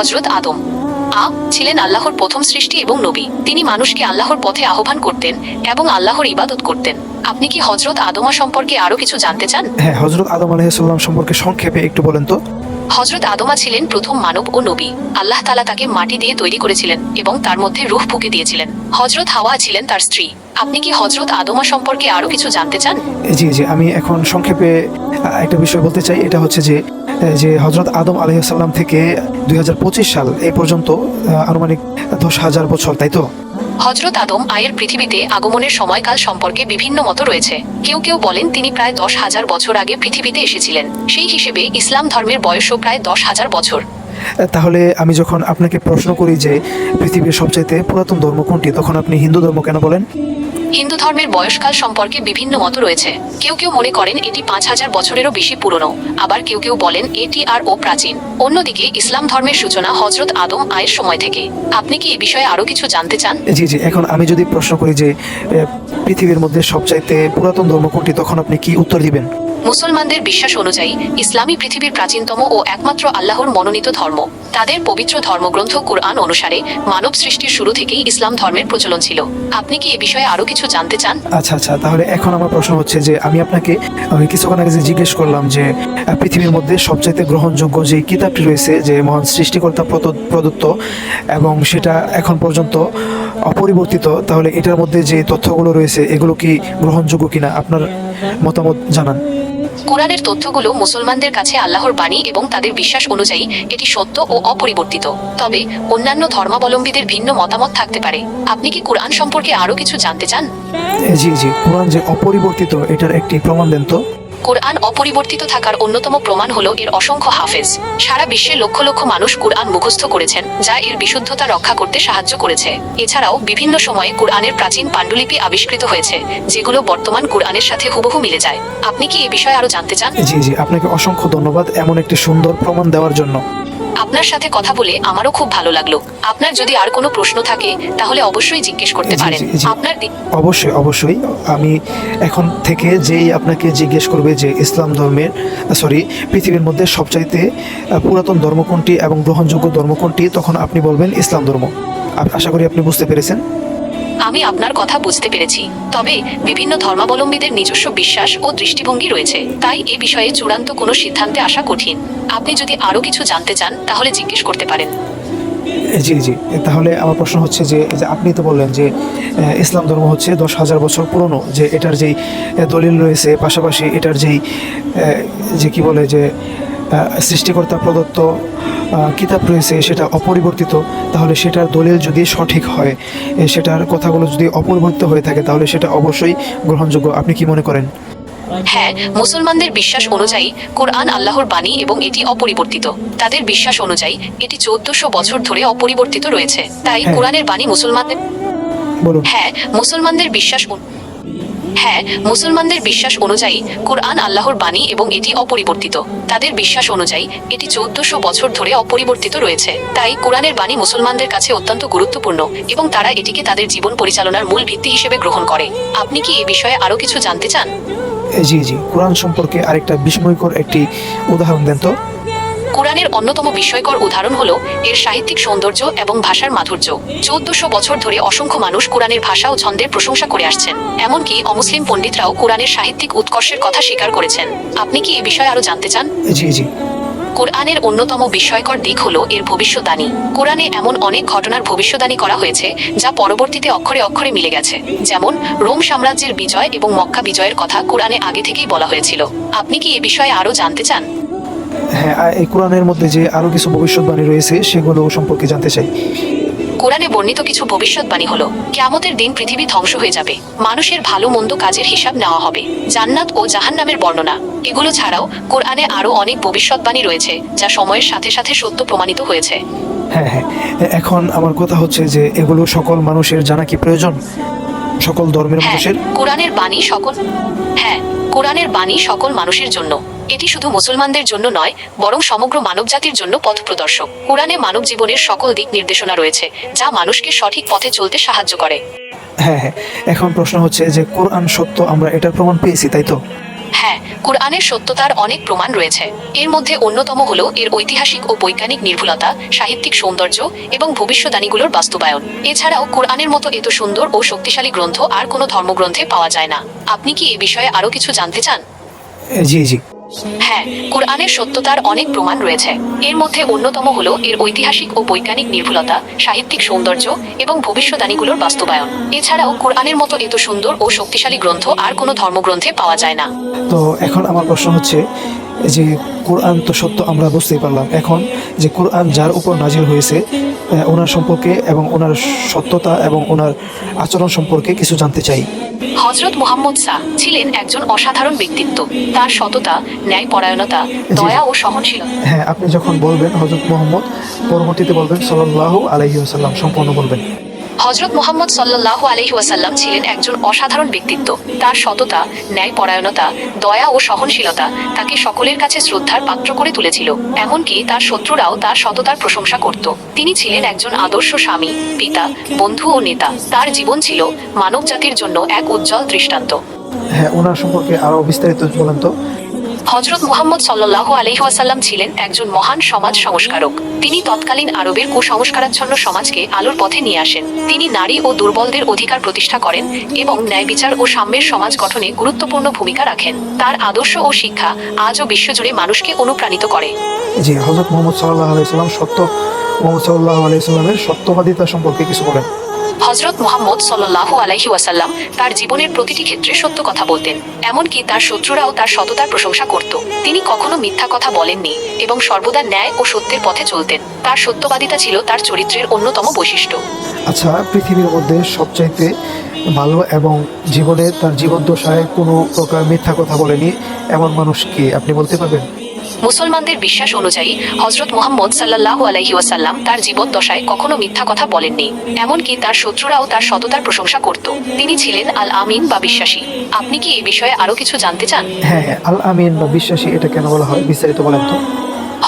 হজরত আদম। আ ছিলেন আল্লাহর প্রথম সৃষ্টি এবং নবী। তিনি মানুষকে আল্লাহর পথে আহ্বান করতেন এবং আল্লাহর ইবাদত করতেন। আপনি কি হজরত আদমা সম্পর্কে আরও কিছু জানতে চান? হ্যাঁ হজরত আদম আলাইসাল্লাম সম্পর্কে সংক্ষেপে একটু বলেন তো। হজরত আদমা ছিলেন প্রথম মানব ও নবী। আল্লাহ তালা তাকে মাটি দিয়ে তৈরি করেছিলেন এবং তার মধ্যে রুহ ফুকে দিয়েছিলেন। হজরত হাওয়া ছিলেন তার স্ত্রী। আপনি কি হজরত আদমা সম্পর্কে আরও কিছু জানতে চান? জি জি আমি এখন সংক্ষেপে একটা বিষয় বলতে চাই। এটা হচ্ছে যে যে হজরত আদম আলাইসাল্লাম থেকে দু হাজার পঁচিশ সাল এই পর্যন্ত আনুমানিক দশ হাজার বছর তাই তো? হজরত আদম আয়ের পৃথিবীতে আগমনের সময়কাল সম্পর্কে বিভিন্ন মত রয়েছে। কেউ কেউ বলেন তিনি প্রায় দশ হাজার বছর আগে পৃথিবীতে এসেছিলেন। সেই হিসেবে ইসলাম ধর্মের বয়সও প্রায় দশ হাজার বছর। তাহলে আমি যখন আপনাকে প্রশ্ন করি যে পৃথিবীর সবচাইতে পুরাতন ধর্ম কোনটি তখন আপনি হিন্দু ধর্ম কেন বলেন? হিন্দু ধর্মের বয়সকাল সম্পর্কে বিভিন্ন মত রয়েছে। কেউ কেউ মনে করেন এটি পাঁচ হাজার বছরেরও বেশি পুরনো। আবার কেউ কেউ বলেন এটি আর ও প্রাচীন। অন্যদিকে ইসলাম ধর্মের সূচনা হজরত আদম আয়ের সময় থেকে। আপনি কি এ বিষয়ে আরও কিছু জানতে চান? জি জি, এখন আমি যদি প্রশ্ন করি যে পৃথিবীর মধ্যে সবচাইতে পুরাতন ধর্ম কোনটি তখন আপনি কি উত্তর দিবেন? মুসলমানদের বিশ্বাস অনুযায়ী ইসলামী পৃথিবীর প্রাচীনতম ও একমাত্র আল্লাহর মনোনীত ধর্ম। তাদের পবিত্র ধর্মগ্রন্থ কুরআন অনুসারে, মানব সৃষ্টির শুরু থেকেই ইসলাম ধর্মের প্রচলন ছিল। আপনি কি এ বিষয়ে আরও কিছু জানতে চান? আচ্ছা আচ্ছা তাহলে এখন আমার প্রশ্ন হচ্ছে যে, আমি আপনাকে আমি কিছুক্ষণ আগে জিজ্ঞেস করলাম যে পৃথিবীর মধ্যে সবচাইতে গ্রহণযোগ্য যে কিতাবটি রয়েছে যে মহান সৃষ্টিকর্তা প্রদ- প্রদত্ত এবং সেটা এখন পর্যন্ত অপরিবর্তিত, তাহলে এটার মধ্যে যে তথ্যগুলো রয়েছে, এগুলো কি গ্রহণযোগ্য কিনা আপনার মতামত জানান। কোরআনের তথ্যগুলো মুসলমানদের কাছে আল্লাহর বাণী এবং তাদের বিশ্বাস অনুযায়ী এটি সত্য ও অপরিবর্তিত। তবে অন্যান্য ধর্মাবলম্বীদের ভিন্ন মতামত থাকতে পারে। আপনি কি কোরআন সম্পর্কে আরও কিছু জানতে চান? জি জি, কোরআন যে অপরিবর্তিত, এটার একটি প্রমাণ দেন তো। কোরআন অপরিবর্তিত থাকার অন্যতম প্রমাণ হলো এর অসংখ্য হাফেজ। সারা বিশ্বে লক্ষ লক্ষ মানুষ কোরআন মুখস্থ করেছেন, যা এর বিশুদ্ধতা রক্ষা করতে সাহায্য করেছে। এছাড়াও বিভিন্ন সময়ে কোরআনের প্রাচীন পাণ্ডুলিপি আবিষ্কৃত হয়েছে, যেগুলো বর্তমান কোরআনের সাথে হুবহু মিলে যায়। আপনি কি এ বিষয়ে আরও জানতে চান? জি জি, আপনাকে অসংখ্য ধন্যবাদ এমন একটি সুন্দর প্রমাণ দেওয়ার জন্য। আপনার সাথে কথা বলে আমারও খুব ভালো লাগল। আপনার যদি আর কোনো প্রশ্ন থাকে তাহলে অবশ্যই জিজ্ঞেস করতে পারেন। আপনার অবশ্যই অবশ্যই। আমি এখন থেকে যেই আপনাকে জিজ্ঞেস করবে যে ইসলাম ধর্মের সরি পৃথিবীর মধ্যে সবচাইতে পুরাতন ধর্ম কোনটি এবং গ্রহণযোগ্য ধর্ম কোনটি তখন আপনি বলবেন ইসলাম ধর্ম। আশা করি আপনি বুঝতে পেরেছেন। আমি আপনার কথা বুঝতে পেরেছি। তবে বিভিন্ন ধর্মাবলম্বীদের নিজস্ব বিশ্বাস ও দৃষ্টিভঙ্গি রয়েছে। তাই এ বিষয়ে চূড়ান্ত কোনো সিদ্ধান্তে আসা কঠিন। আপনি যদি আরও কিছু জানতে চান, তাহলে জিজ্ঞেস করতে পারেন। জি জি। তাহলে আমার প্রশ্ন হচ্ছে যে আপনি তো বললেন যে ইসলাম ধর্ম হচ্ছে দশ হাজার বছর পুরনো, যে এটার যেই দলিল রয়েছে, পাশাপাশি এটার যেই যে কি বলে যে সৃষ্টিকর্তা প্রদত্ত কিতাব রয়েছে সেটা অপরিবর্তিত তাহলে সেটার দলিল যদি সঠিক হয় সেটার কথাগুলো যদি অপরিবর্তিত হয়ে থাকে তাহলে সেটা অবশ্যই গ্রহণযোগ্য। আপনি কি মনে করেন? হ্যাঁ মুসলমানদের বিশ্বাস অনুযায়ী কোরআন আল্লাহর বাণী এবং এটি অপরিবর্তিত। তাদের বিশ্বাস অনুযায়ী এটি চোদ্দশো বছর ধরে অপরিবর্তিত রয়েছে। তাই হ্যাঁ। কোরআনের বাণী মুসলমানদের বলুন। হ্যাঁ মুসলমানদের বিশ্বাস অনু- হ্যাঁ মুসলমানদের বিশ্বাস অনুযায়ী কোরআন আল্লাহর বাণী এবং এটি অপরিবর্তিত। তাদের বিশ্বাস অনুযায়ী এটি চৌদ্দশো বছর ধরে অপরিবর্তিত রয়েছে। তাই কোরআনের বাণী মুসলমানদের কাছে অত্যন্ত গুরুত্বপূর্ণ এবং তারা এটিকে তাদের জীবন পরিচালনার মূল ভিত্তি হিসেবে গ্রহণ করে। আপনি কি এ বিষয়ে আরও কিছু জানতে চান? জি জি। কোরআন সম্পর্কে আরেকটা বিস্ময়কর একটি উদাহরণ দেন তো। কোরআনের অন্যতম বিস্ময়কর উদাহরণ হল এর সাহিত্যিক সৌন্দর্য এবং ভাষার মাধুর্য। চৌদ্দশো বছর ধরে অসংখ্য মানুষ কোরআনের ভাষা ও ছন্দের প্রশংসা করে আসছেন। এমনকি অমুসলিম পণ্ডিতরাও কোরআনের সাহিত্যিক উৎকর্ষের কথা স্বীকার করেছেন। আপনি কি এ বিষয়ে আরও জানতে চান? জি জি। কোরআনের অন্যতম বিস্ময়কর দিক হল এর ভবিষ্যদ্বাণী। কোরআনে এমন অনেক ঘটনার ভবিষ্যদ্বাণী করা হয়েছে যা পরবর্তীতে অক্ষরে অক্ষরে মিলে গেছে। যেমন রোম সাম্রাজ্যের বিজয় এবং মক্কা বিজয়ের কথা কোরআনে আগে থেকেই বলা হয়েছিল। আপনি কি এ বিষয়ে আরও জানতে চান? হ্যাঁ এই কোরআনের মধ্যে যে আরও কিছু ভবিষ্যৎবাণী রয়েছে সেগুলো সম্পর্কে জানতে চাই। কোরআনে বর্ণিত কিছু ভবিষ্যৎবাণী হলো কেয়ামতের দিন পৃথিবী ধ্বংস হয়ে যাবে মানুষের ভালো মন্দ কাজের হিসাব নেওয়া হবে জান্নাত ও জাহান্নামের বর্ণনা। এগুলো ছাড়াও কোরআনে আরও অনেক ভবিষ্যৎবাণী রয়েছে যা সময়ের সাথে সাথে সত্য প্রমাণিত হয়েছে। হ্যাঁ হ্যাঁ। এখন আমার কথা হচ্ছে যে এগুলো সকল মানুষের জানা কি প্রয়োজন? সকল ধর্মের হ্যাঁ মানুষের? কোরআনের বাণী সকল হ্যাঁ কোরআনের বাণী সকল মানুষের জন্য। এটি শুধু মুসলমানদের জন্য নয় বরং সমগ্র মানব জাতির জন্য পথ প্রদর্শক কোরআনে মানব জীবনের সকল দিক নির্দেশনা রয়েছে যা মানুষকে সঠিক পথে চলতে সাহায্য করে। হ্যাঁ হ্যাঁ। এখন প্রশ্ন হচ্ছে যে কোরআন সত্য আমরা এটার প্রমাণ পেয়েছি তাই তো? হ্যাঁ কোরআনের সত্যতার অনেক প্রমাণ রয়েছে। এর মধ্যে অন্যতম হল এর ঐতিহাসিক ও বৈজ্ঞানিক নির্ভুলতা, সাহিত্যিক সৌন্দর্য এবং ভবিষ্যদানীগুলোর বাস্তবায়ন। এছাড়াও কোরআনের মতো এত সুন্দর ও শক্তিশালী গ্রন্থ আর কোনো ধর্মগ্রন্থে পাওয়া যায় না। আপনি কি এ বিষয়ে আরও কিছু জানতে চান? জি জি। হ্যাঁ কোরআনের সত্যতার অনেক প্রমাণ রয়েছে। এর মধ্যে অন্যতম হল এর ঐতিহাসিক ও বৈজ্ঞানিক নির্ভুলতা, সাহিত্যিক সৌন্দর্য এবং ভবিষ্যদ্বাণীগুলোর বাস্তবায়ন। এছাড়াও কোরআনের মতো এত সুন্দর ও শক্তিশালী গ্রন্থ আর কোনো ধর্মগ্রন্থে পাওয়া যায় না। তো এখন আমার প্রশ্ন হচ্ছে যে কোরআন তো সত্য আমরা বুঝতেই পারলাম। এখন যে কোরআন যার উপর নাজিল হয়েছে ওনার সম্পর্কে এবং ওনার সত্যতা এবং ওনার আচরণ সম্পর্কে কিছু জানতে চাই। হজরত মুহাম্মদ শাহ ছিলেন একজন অসাধারণ ব্যক্তিত্ব। তার সততা ন্যায়পরায়ণতা দয়া ও সহনশীলতা। হ্যাঁ আপনি যখন বলবেন হজরত মোহাম্মদ পরবর্তীতে বলবেন সাল্লাহ আলহি আসাল্লাম সম্পূর্ণ বলবেন। হজরত মোহাম্মদ সাল্লাহ আলহি ওয়াসাল্লাম ছিলেন একজন অসাধারণ ব্যক্তিত্ব। তার সততা, ন্যায়পরায়ণতা, দয়া ও সহনশীলতা তাকে সকলের কাছে শ্রদ্ধার পাত্র করে তুলেছিল। এমনকি তার শত্রুরাও তার সততার প্রশংসা করত। তিনি ছিলেন একজন আদর্শ স্বামী, পিতা, বন্ধু ও নেতা। তার জীবন ছিল মানব জাতির জন্য এক উজ্জ্বল দৃষ্টান্ত। হ্যাঁ ওনার সম্পর্কে আরও বিস্তারিত বলেন তো। হজরত মুহাম্মদ সাল্লাহ আলহিহাসাল্লাম ছিলেন একজন মহান সমাজ সংস্কারক। তিনি তৎকালীন আরবের কুসংস্কারাচ্ছন্ন সমাজকে আলোর পথে নিয়ে আসেন। তিনি নারী ও দুর্বলদের অধিকার প্রতিষ্ঠা করেন এবং ন্যায় বিচার ও সাম্যের সমাজ গঠনে গুরুত্বপূর্ণ ভূমিকা রাখেন। তার আদর্শ ও শিক্ষা আজও বিশ্বজুড়ে মানুষকে অনুপ্রাণিত করে। জি হজরত মোহাম্মদ সাল্লাহ আলাইসাল্লাম সত্য মোহাম্মদ সাল্লাহ আলাইসাল্লামের সত্যবাদিতা সম্পর্কে কিছু বলেন। হজরত মোহাম্মদ সাল্লাহ আলাইহি ওয়াসাল্লাম তার জীবনের প্রতিটি ক্ষেত্রে সত্য কথা বলতেন। এমনকি তার শত্রুরাও তার সততার প্রশংসা করত। তিনি কখনো মিথ্যা কথা বলেননি এবং সর্বদা ন্যায় ও সত্যের পথে চলতেন। তার সত্যবাদিতা ছিল তার চরিত্রের অন্যতম বৈশিষ্ট্য। আচ্ছা পৃথিবীর মধ্যে সবচাইতে ভালো এবং জীবনে তার জীবদ্দশায় কোনো প্রকার মিথ্যা কথা বলেনি এমন মানুষ কি আপনি বলতে পারবেন? মুসলমানদের বিশ্বাস অনুযায়ী হজরত মোহাম্মদ সাল্লাহ আলাইহি ওয়াসাল্লাম তার জীবন দশায় কখনো মিথ্যা কথা বলেননি। এমনকি তার শত্রুরাও তার সততার প্রশংসা করত। তিনি ছিলেন আল আমিন বা বিশ্বাসী। আপনি কি এই বিষয়ে আরও কিছু জানতে চান? হ্যাঁ হ্যাঁ আল আমিন বা বিশ্বাসী, এটা কেন বলা হয়? বিস্তারিত বলেন তো।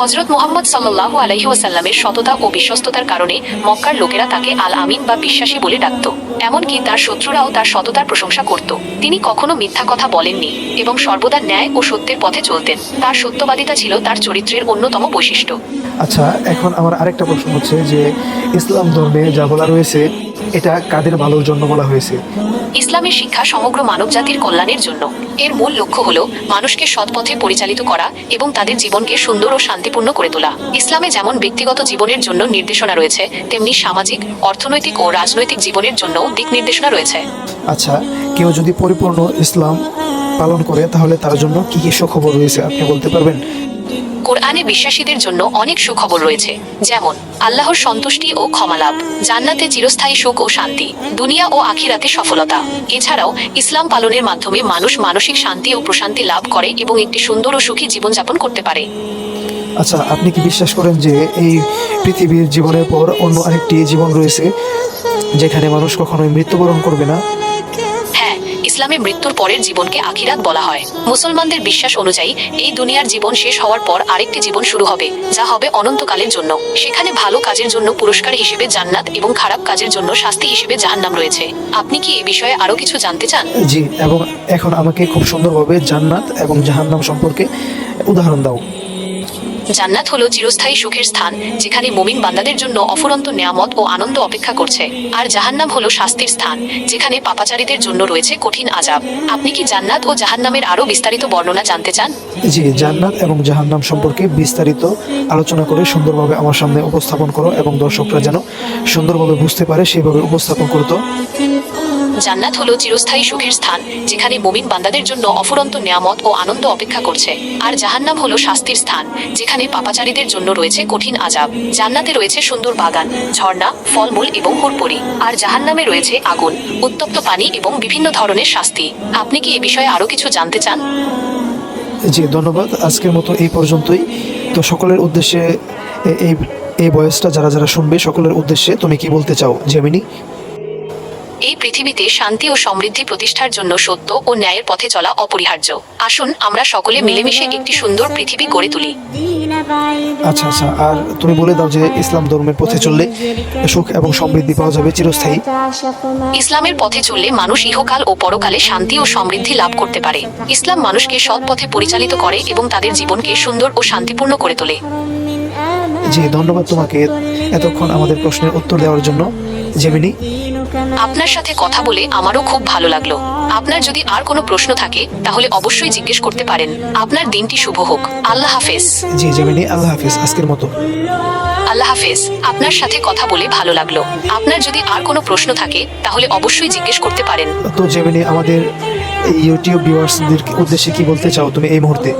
হজরত মোহাম্মদ সাল্লাহ আলহি ওয়াসাল্লামের সততা ও বিশ্বস্ততার কারণে মক্কার লোকেরা তাকে আল আমিন বা বিশ্বাসী বলে ডাকত। এমনকি তার শত্রুরাও তার সততার প্রশংসা করত। তিনি কখনো মিথ্যা কথা বলেননি এবং সর্বদা ন্যায় ও সত্যের পথে চলতেন। তার সত্যবাদিতা ছিল তার চরিত্রের অন্যতম বৈশিষ্ট্য। আচ্ছা এখন আমার আরেকটা প্রশ্ন হচ্ছে যে ইসলাম ধর্মে যা বলা রয়েছে এটা কাদের ভালোর জন্য বলা হয়েছে? ইসলামের শিক্ষা সমগ্র মানবজাতির কল্যাণের জন্য। এর মূল লক্ষ্য হল মানুষকে সৎপথে পরিচালিত করা এবং তাদের জীবনকে সুন্দর ও শান্তিপূর্ণ করে তোলা। ইসলামে যেমন ব্যক্তিগত জীবনের জন্য নির্দেশনা রয়েছে তেমনি সামাজিক অর্থনৈতিক ও রাজনৈতিক জীবনের জন্য দিক নির্দেশনা রয়েছে। আচ্ছা কেউ যদি পরিপূর্ণ ইসলাম পালন করে তাহলে তার জন্য কি কি সুখবর রয়েছে আপনি বলতে পারবেন? কোরআনে বিশ্বাসীদের জন্য অনেক সুখবর রয়েছে। যেমন, আল্লাহর সন্তুষ্টি ও ক্ষমালাভ জান্নাতে চিরস্থায়ী সুখ ও শান্তি, দুনিয়া ও আখিরাতে সফলতা। এছাড়াও, ইসলাম পালনের মাধ্যমে মানুষ মানসিক শান্তি ও প্রশান্তি লাভ করে এবং একটি সুন্দর ও সুখী জীবনযাপন করতে পারে। আচ্ছা আপনি কি বিশ্বাস করেন যে এই পৃথিবীর জীবনের পর অন্য আরেকটি জীবন রয়েছে, যেখানে মানুষ কখনোই মৃত্যুবরণ করবে না? ইসলামে মৃত্যুর পরের জীবনকে আখিরাত বলা হয়। মুসলমানদের বিশ্বাস অনুযায়ী, এই দুনিয়ার জীবন শেষ হওয়ার পর আরেকটি জীবন শুরু হবে, যা হবে অনন্তকালের জন্য। সেখানে ভালো কাজের জন্য পুরস্কার হিসেবে জান্নাত এবং খারাপ কাজের জন্য শাস্তি হিসেবে জাহান্নাম রয়েছে। আপনি কি এ বিষয়ে আরও কিছু জানতে চান? জি, এবং এখন আমাকে খুব সুন্দরভাবে জান্নাত এবং জাহান্নাম সম্পর্কে উদাহরণ দাও। জান্নাত হলো চিরস্থায়ী সুখের স্থান, যেখানে মোমিন বান্দাদের জন্য অফুরন্ত নেয়ামত ও আনন্দ অপেক্ষা করছে। আর জাহান্নাম হলো শাস্তির স্থান, যেখানে পাপাচারীদের জন্য রয়েছে কঠিন আজাব আপনি কি জান্নাত ও জাহান্নামের আরও বিস্তারিত বর্ণনা জানতে চান? জি, জান্নাত এবং জাহান্নাম সম্পর্কে বিস্তারিত আলোচনা করে সুন্দরভাবে আমার সামনে উপস্থাপন করো এবং দর্শকরা যেন সুন্দরভাবে বুঝতে পারে, সেইভাবে উপস্থাপন করতো জান্নাত হলো চিরস্থায়ী সুখের স্থান, যেখানে মুমিন বান্দাদের জন্য অফুরন্ত নেয়ামত ও আনন্দ অপেক্ষা করছে। আর জাহান্নাম হলো শাস্তির স্থান, যেখানে পাপাচারীদের জন্য রয়েছে কঠিন আজাব জান্নাতে রয়েছে সুন্দর বাগান, ঝর্ণা, ফলমূল এবং হুরপরি। আর জাহান্নামে রয়েছে আগুন, উত্তপ্ত পানি এবং বিভিন্ন ধরনের শাস্তি। আপনি কি এ বিষয়ে আরও কিছু জানতে চান? জি, ধন্যবাদ। আজকের মতো এই পর্যন্তই। তো সকলের উদ্দেশ্যে এই এই বয়সটা যারা যারা শুনবে, সকলের উদ্দেশ্যে তুমি কি বলতে চাও, জেমিনি? এই পৃথিবীতে শান্তি ও সমৃদ্ধি প্রতিষ্ঠার জন্য সত্য ও ন্যায়ের পথে চলা অপরিহার্য। আসুন আমরা সকলে মিলেমিশে একটি সুন্দর পৃথিবী গড়ে তুলি। আচ্ছা আচ্ছা আর তুমি বলে দাও যে ইসলাম ধর্মের পথে চললে সুখ এবং সমৃদ্ধি পাওয়া যাবে চিরস্থায়ী। ইসলামের পথে চললে মানুষ ইহকাল ও পরকালে শান্তি ও সমৃদ্ধি লাভ করতে পারে। ইসলাম মানুষকে সৎ পথে পরিচালিত করে এবং তাদের জীবনকে সুন্দর ও শান্তিপূর্ণ করে তোলে। জি ধন্যবাদ তোমাকে এতক্ষণ আমাদের প্রশ্নের উত্তর দেওয়ার জন্য। জেমিনি আপনার সাথে কথা বলে আমারও খুব ভালো লাগল। আপনার যদি আর কোনো প্রশ্ন থাকে তাহলে অবশ্যই জিজ্ঞেস করতে পারেন। আপনার দিনটি শুভ হোক। আল্লাহ হাফেজ। জি জেমিনি আল্লাহ হাফিজ আজকের মতো। আল্লাহ হাফেজ। আপনার সাথে কথা বলে ভালো লাগল। আপনার যদি আর কোনো প্রশ্ন থাকে তাহলে অবশ্যই জিজ্ঞেস করতে পারেন। তো জেমিনি আমাদের ইউটিউব ভিউয়ার্সদের উদ্দেশ্যে কি বলতে চাও তুমি এই মুহূর্তে?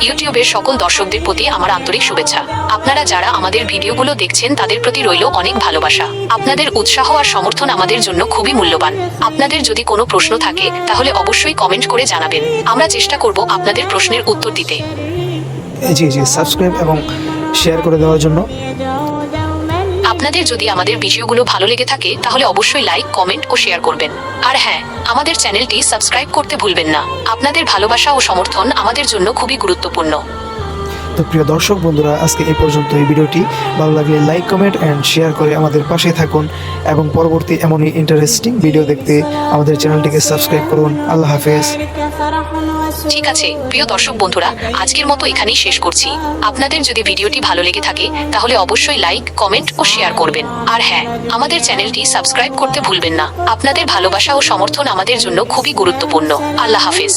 ইউটিউবের সকল দর্শকদের প্রতি আমার আন্তরিক শুভেচ্ছা। আপনারা যারা আমাদের ভিডিওগুলো দেখছেন, তাদের প্রতি রইল অনেক ভালোবাসা। আপনাদের উৎসাহ আর সমর্থন আমাদের জন্য খুবই মূল্যবান। আপনাদের যদি কোনো প্রশ্ন থাকে, তাহলে অবশ্যই কমেন্ট করে জানাবেন। আমরা চেষ্টা করব আপনাদের প্রশ্নের উত্তর দিতে। জি জি সাবস্ক্রাইব এবং শেয়ার করে দেওয়ার জন্য। আপনাদের যদি আমাদের ভিডিওগুলো ভালো লেগে থাকে, তাহলে অবশ্যই লাইক কমেন্ট ও শেয়ার করবেন। আর হ্যাঁ আমাদের চ্যানেলটি সাবস্ক্রাইব করতে ভুলবেন না। আপনাদের ভালোবাসা ও সমর্থন আমাদের জন্য খুবই গুরুত্বপূর্ণ। তো প্রিয় দর্শক বন্ধুরা, আজকে এই পর্যন্ত এই ভিডিওটি। ভালো লাগলে লাইক, কমেন্ট অ্যান্ড শেয়ার করে আমাদের পাশে থাকুন এবং পরবর্তী এমনই ইন্টারেস্টিং ভিডিও দেখতে আমাদের চ্যানেলটিকে সাবস্ক্রাইব করুন। আল্লাহ হাফেজ। ঠিক আছে, প্রিয় দর্শক বন্ধুরা, আজকের মতো এখানেই শেষ করছি। আপনাদের যদি ভিডিওটি ভালো লেগে থাকে, তাহলে অবশ্যই লাইক, কমেন্ট ও শেয়ার করবেন। আর হ্যাঁ আমাদের চ্যানেলটি সাবস্ক্রাইব করতে ভুলবেন না। আপনাদের ভালোবাসা ও সমর্থন আমাদের জন্য খুবই গুরুত্বপূর্ণ। আল্লাহ হাফেজ।